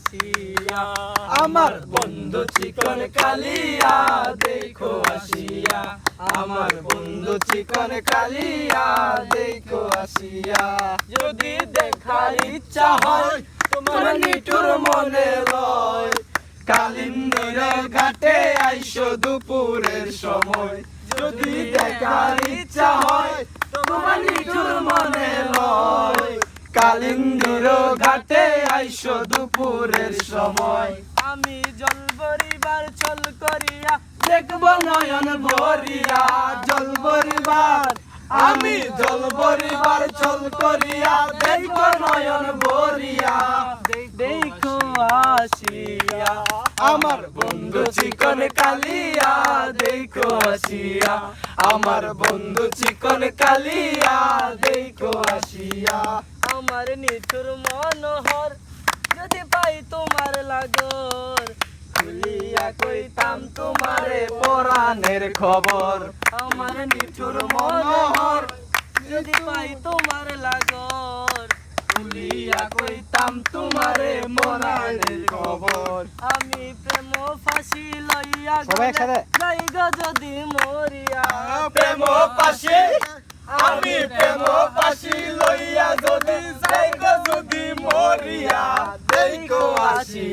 আসিয়া। আমার বন্ধু চিকন কালিয়া দেখো আসিয়া। আমার বন্ধু চিকন কালিয়া দেখো আসিয়া। যদি দেখার ইচ্ছা হয় তোমার নিঠুর মনে লয় কালিন্দির ঘাটে আইসো দুপুরের সময়। যদি দেখার ইচ্ছা হয় তোমার নিঠুর মনে লয় কালিন্দির ঘাটে আইসো দুপুরের সময়। আমি জল বরিবার চল করিয়া দেখব নয়ন ভরিয়া জল বরিবার আমি জল বরিবার চল করিয়া দেখব নয়ন ভরিয়া। দেখো আসিয়া আমার বন্ধু চিকন কালিয়া দেখো আসিয়া। আমার বন্ধু চিকন কালিয়া দেখো আসিয়া। আমার নিঠুর মনোহর লাগর খুলিয়া কইতাম তোমারে পরাণের খবর। আমার নিঠুর মনোহর যদি পাই তোমার লাগর। খুলিয়া কইতাম তোমারে মরাণের খবর। আমি প্রেম ফাঁসি লইয়া সবাই একসাথে। যাইগ যদি মরিয়া। প্রেম পাশে